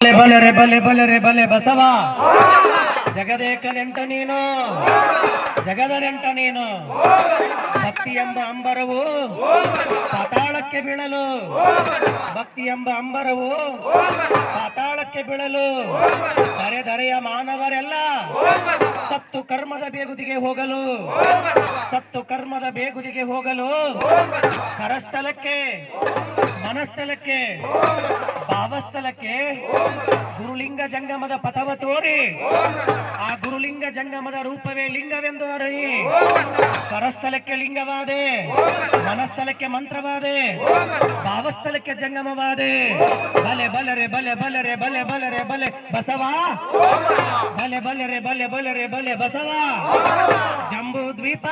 ಬಲೆ ರೇ ಬಲೆ ಬಲೆ ರೇ ಬಲೆ ಬಸವ. ಜಗದೇಕ ನೆಂಟ ನೀನು. ಜಗದ ನೆಂಟ ನೀನು. ಭಕ್ತಿ ಎಂಬ ಅಂಬರವು ಪಾತಾಳಕ್ಕೆ ಬೀಳಲು. ಭಕ್ತಿ ಎಂಬ ಅಂಬರವು ಪಾತಾಳಕ್ಕೆ ಬೀಳಲು. ದರೆ ಧರೆಯ ಮಾನವರೆಲ್ಲ ಸತ್ತು ಕರ್ಮದ ಬೇಗುದಿಗೆ ಹೋಗಲು ಸತ್ತು ಕರ್ಮದ ಬೇಗುದಿಗೆ ಹೋಗಲು ಕರಸ್ಥಲಕ್ಕೆ ಮನಸ್ಥಲಕ್ಕೆ ಭಾವಸ್ಥಲಕ್ಕೆ ಗುರುಲಿಂಗ ಜಂಗಮದ ಪಥವ ತೋರಿ ಆ ಗುರುಲಿಂಗ ಜಂಗಮದ ರೂಪವೇ ಲಿಂಗವೆಂದು ಅರಿ ಕರಸ್ಥಲಕ್ಕೆ ಲಿಂಗವಾದೆ ಮನಸ್ಥಲಕ್ಕೆ ಮಂತ್ರವಾದೆ ಭಾವಸ್ಥಲಕ್ಕೆ ಜಂಗಮವಾದೆ ಬಲೆ ಬಲರೆ ಬಲೆ ಬಲರೆ ಬಲೆ ಬಲರೆ ಬಲೆ ಬಸವಾ ಬಲೆ ಬಲರೆ ಬಲೆ ಬಲರೆ ಬಲೆ ಬಸವ. ಜಂಬೂ ದ್ವೀಪ.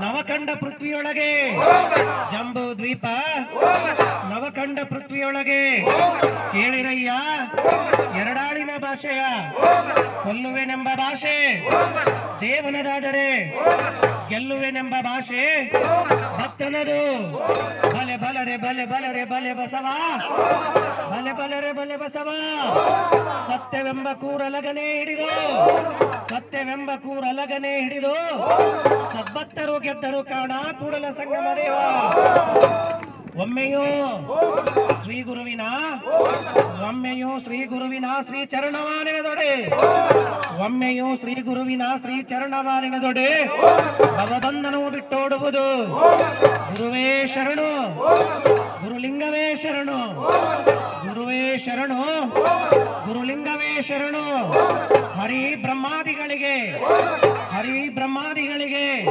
ನವಖಂಡ ಪೃಥ್ವಿಯೊಳಗೆ. ಜಂಬೂ ದ್ವೀಪ. ನವಖಂಡ ಪೃಥ್ವಿಯೊಳಗೆ. ಕೇಳಿರಯ್ಯ, ಎರಡಾಳಿನ ಭಾಷೆಯ. ಕೊಲ್ಲುವೆನೆಂಬ ಭಾಷೆ. ದೇವನದಾದರೆ. ಗೆಲ್ಲುವೆನೆಂಬ ಭಾಷೆ. ಭಕ್ತನದು. ಬಲೆ ಬಲರೆ ಬಲೆ ಬಲರೆ, ಬಲೆ ಬಸವ. ಬಲೆ ಬಲರೆ, ಬಲೆ ಬಸವ. ಸತ್ಯವೆಂಬ ಕೂರಲಗನೆ ಹಿಡಿದು. ಸತ್ಯವೆಂಬ ಕೂರಲಗನೆ ಹಿಡಿದು. ಸದ್ಭಕ್ತರು ಗೆದ್ದರು ಕಾಣ ಕೂಡಲ ಸಂಗಮ ಒಮ್ಮೆಯೂ ಶ್ರೀ ಗುರುವಿನ, ಒಮ್ಮೆಯೂ ಶ್ರೀ ಗುರುವಿನ ಶ್ರೀ ಚರಣವಾನೆನದೊಡೆ. ಒಮ್ಮೆಯೂ ಶ್ರೀ ಗುರುವಿನ ಶ್ರೀ ಚರಣವಾನೆನದೊಡೆ. ಭವಬಂಧನವು ಬಿಟ್ಟೋಡುವುದು. ಗುರುವೇ ಶರಣು. ಗುರುಲಿಂಗವೇ ಶರಣು. ಗುರುವೇ ಶರಣು. ಗುರುಲಿಂಗವೇ ಶರಣು. ಹರಿ ಬ್ರಹ್ಮಾದಿಗಳಿಗೆ ಹರಿ ಬ್ರಹ್ಮಾದಿಗಳಿಗೆ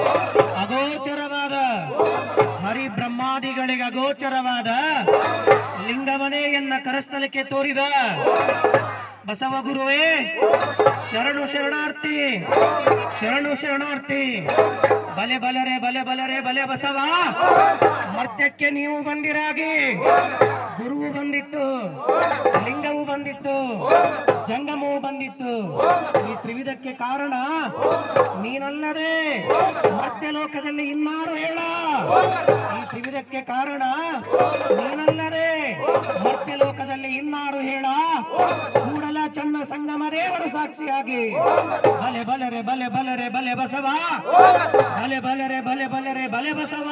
ಅಗೋಚರವಾದ ಹರಿ ಬ್ರಹ್ಮಾದಿಗಳಿಗೆ ಅಗೋಚರವಾದ ಲಿಂಗವನೆಯನ್ನ ಕರಸ್ಥಲಕ್ಕೆ ತೋರಿದ. ಬಸವ ಗುರುವೇ, ಶರಣು ಶರಣಾರ್ಥಿ ಶರಣು ಶರಣಾರ್ಥಿ. ಬಲೆ ಬಲರೆ ಬಲೆ ಬಲರೆ, ಬಲೆ ಬಸವ. ಮರ್ತ್ಯಕ್ಕೆ ನೀವು ಬಂದಿರಾಗಿ. ಗುರುವು ಬಂದಿತ್ತು ಜಂಗಮವು ಬಂದಿತ್ತು ತ್ರಿವಿಧಕ್ಕೆ ಕಾರಣ ನೀನಲ್ಲದೆ ಮತ್ತೆ ಲೋಕದಲ್ಲಿ ಇನ್ನಾರು ಹೇಳ. ಈ ತ್ರಿವಿಧಕ್ಕೆ ಕಾರಣ ನೀನಲ್ಲದೆ ಮತ್ತೆ ಲೋಕದಲ್ಲಿ ಇನ್ನಾರು ಹೇಳ. ಕೂಡಲ ಚನ್ನ ಸಂಗಮ ದೇವರು ಸಾಕ್ಷಿಯಾಗಿ. ಬಲೆ ಬಲರೆ ಬಲೆ ಬಲರೆ ಬಲೆ ಬಸವ. ಬಲೆ ಬಲರೆ ಬಲೆ ಬಲರೆ ಬಲೆ ಬಸವ.